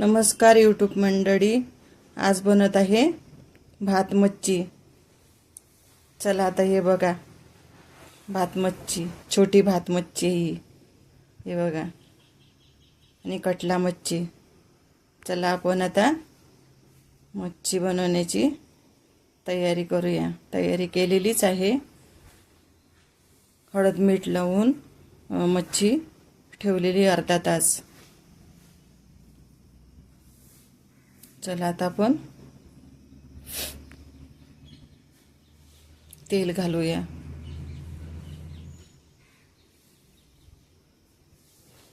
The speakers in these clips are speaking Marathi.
नमस्कार यूट्यूब मंडळी. आज बनत आहे भात मच्छी. चला आता हे बघा. भात मच्छी. छोटी भात मच्छी ही. हे बघा. आणि कटला मच्छी. चला आपण आता मच्छी बनवण्याची तयारी करूया. तयारी केलेलीच आहे. हळद मीठ लावून मच्छी ठेवलेली अर्धा तास. चला आता आपण तेल घालूया.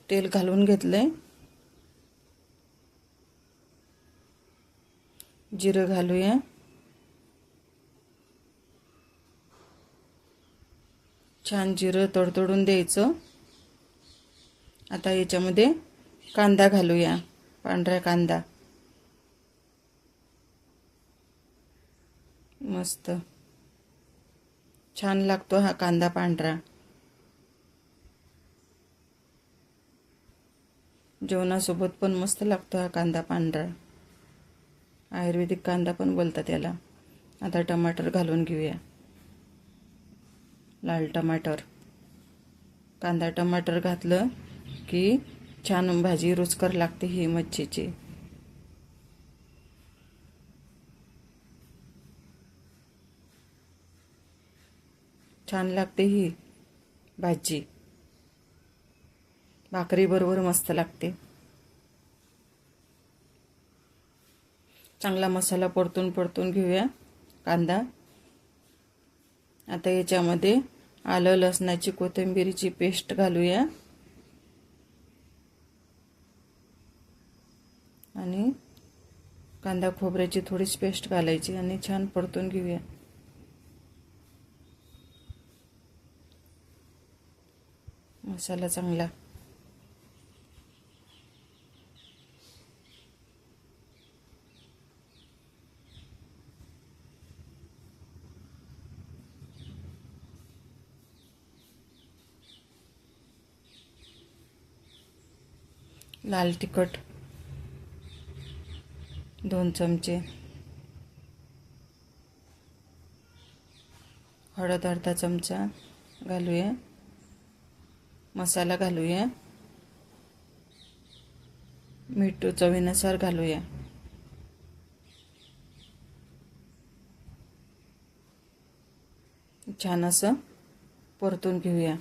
तेल घालून घेतलंय. जिरं घालूया. छान जिरं तडतडून द्यायचं. आता याच्यामध्ये कांदा घालूया पांढरा कांदा. मस्त. छान लागतो हा कांदा पांढरा. जेवणासोबत पण मस्त लागतो हा कांदा पांढरा. आयुर्वेदिक कांदा पण बोलतात त्याला आता टमाटर घालून घेऊया. लाल टमाटर. कांदा टमाटर घातलं की छान भाजी रुचकर लागते ही मच्छीची. छान लागते ही भाजी. भाकरीबरोबर मस्त लागते. चांगला मसाला परतून परतून घेऊया कांदा. आता याच्यामध्ये आलं लसणाची कोथिंबीरीची पेस्ट घालूया. आणि कांदा खोबऱ्याची थोडीच पेस्ट घालायची आणि छान परतून घेऊया. मसाला चांगला. लाल तिखट दोन चमचे. हळद अर्धा चमचा घालूया. मसाला घालूया. मीठ चवीनुसार घालूया. छान असं परतून घेऊया.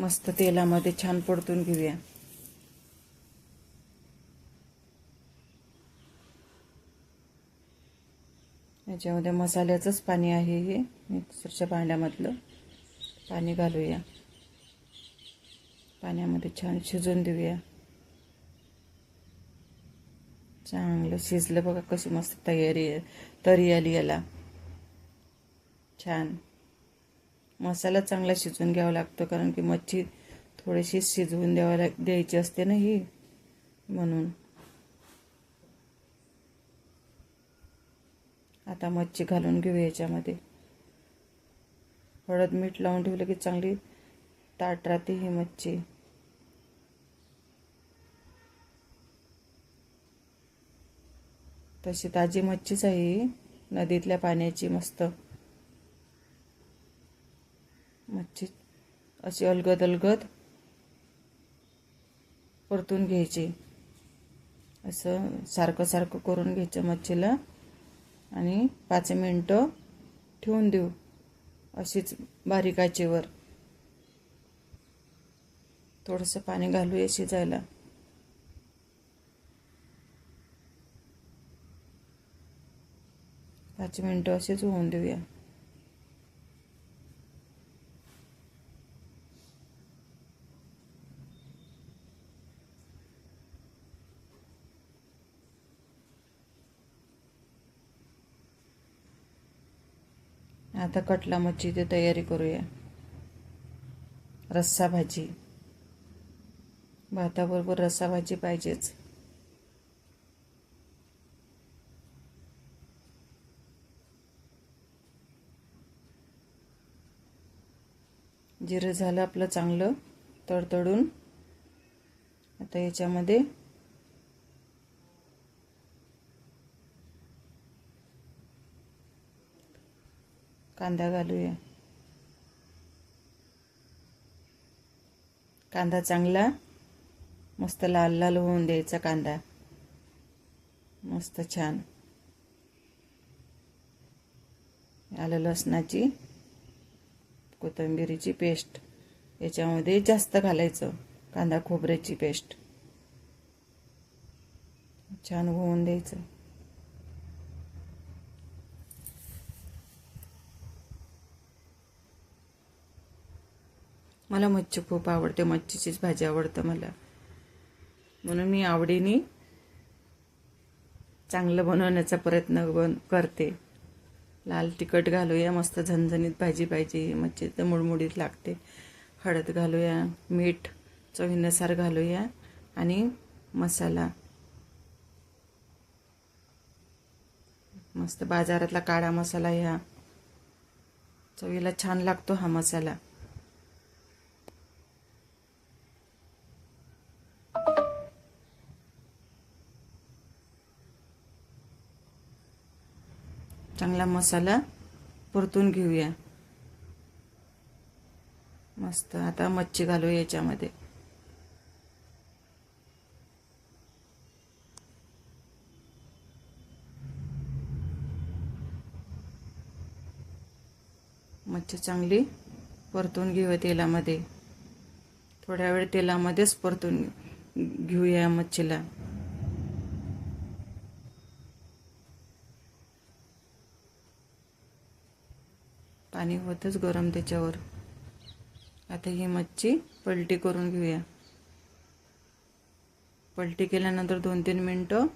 मस्त तेलामध्ये छान परतून घेऊया. ह्याच्यामध्ये मसाल्याचंच पाणी आहे हे. मिक्सरच्या भांड्यामधलं पाणी घालूया. पाण्यामध्ये छान शिजवून देऊया. चांगलं शिजलं बघा कशी मस्त तयारी तरी आली याला. छान. मसाला चांगला शिजवून घ्यावा लागतो कारण की मच्छी थोडीशी शिजवून द्यावा लाग द्यायची असते ना ही म्हणून. आता मच्छी घालून घेऊ याच्यामध्ये. हळद मीठ लावून ठेवलं की चांगली ताट राहते ही मच्छी. तशी ताजी मच्छीच आहे ही. नदीतल्या पाण्याची मस्त. मच्छी अशी अलगद अलगद परतून घ्यायची. असं सारखं सारखं करून घ्यायचं मच्छीला. आणि पाच मिनटं ठेवून देऊ अशीच बारीक आचेवर. थोडंसं पाणी घालूया शिजायला. पाच मिनटं असेच होऊन देऊया. आता कटला मच्छीची तयारी करूया. रस्सा भाजी. भाताबरोबर रस्सा भाजी पाहिजेच. जिरं झालं आपलं चांगलं तडतडून. आता याच्यामध्ये कांदा घालूया. कांदा चांगला मस्त लाल लाल होऊन द्यायचा कांदा. मस्त छान. आलं लसणाची कोथिंबिरीची पेस्ट. याच्यामध्ये जास्त घालायचं कांदा खोबऱ्याची पेस्ट. छान होऊन द्यायचं. मला मच्छी खूप आवडते मच्छीचीच भाजी आवडतं मला. म्हणून मी आवडीने चांगलं बनवण्याचा प्रयत्न बन करते. लाल तिखट घालूया मस्त झणझणीत भाजी पाहिजे मच्छी तर मुडमुडीत लागते. हळद घालूया मीठ चवीनुसार घालूया आणि मसाला. मस्त बाजारातला काळा मसाला ह्या. चवीला छान लागतो हा मसाला. चांगला मसाला परतून घेऊया. मस्त. आता मच्छी घालू याच्यामध्ये. मच्छी चांगली परतून घेऊया तेलामध्ये. थोड्या वेळ तेलामध्येच परतून घेऊया मच्छीला. पाणी होतच गरम त्याच्यावर. आता ही मच्छी पलटी करून घेऊया. पलटी केल्यानंतर दोन तीन मिनटं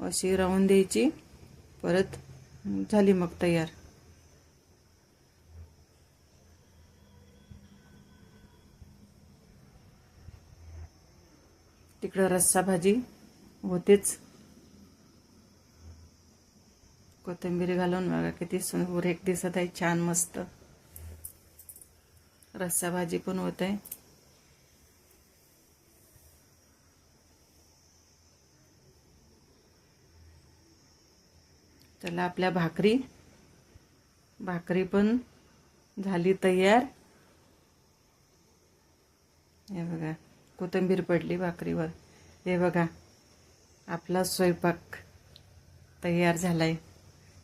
अशी राहून द्यायची. परत झाली मग तयार. तिकडं रस्सा भाजी होतेच. कोथिंबीर घालून बघा किती सुंदर एक दिसत आहे छान मस्त. रस्सा भाजी पण होत आहे. त्याला आपल्या भाकरी भाकरी पण झाली तयार. हे बघा कोथिंबीर पडली भाकरीवर. हे बघा आपला स्वयंपाक तयार झालाय.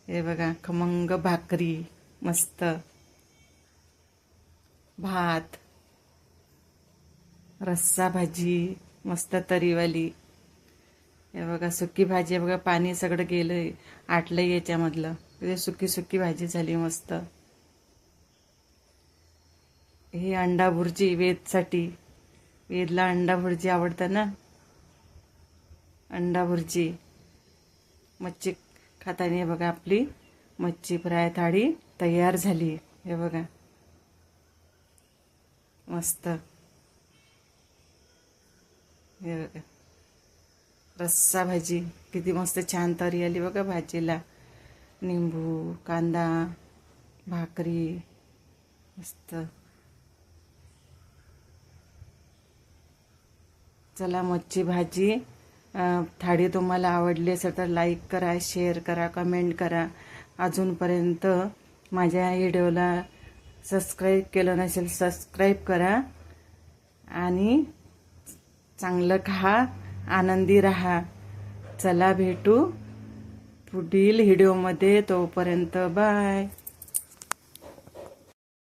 हे बघा खमंग भाकरी मस्त. भात रस्सा भाजी मस्त तरीवाली. हे बघा सुकी भाजी आहे बघा पाणी सगळं गेलंय आटलंय याच्यामधलं. म्हणजे सुकी सुकी भाजी झाली मस्त. ही अंडा भुर्जी वेदसाठी. वेदला अंडा भुर्जी आवडतं ना? अंडा भुर्जी. मच्छी खाताने हे बघा आपली मच्छी फ्राय थाळी तयार झाली. हे बघा. मस्त. हे बघा. रस्सा भाजी. किती मस्त छान तरी आली बघा भाजीला. निंबू कांदा भाकरी. मस्त. चला मच्छी भाजी. थाळी तुम्हाला आवडली असेल तर लाईक करा शेअर करा कमेंट करा. अजूनपर्यंत माझ्या व्हिडिओला सबस्क्राईब केलं नसेल सबस्क्राईब करा. आणि चांगलं खा आनंदी राहा. चला भेटू पुढील व्हिडिओमध्ये तोपर्यंत बाय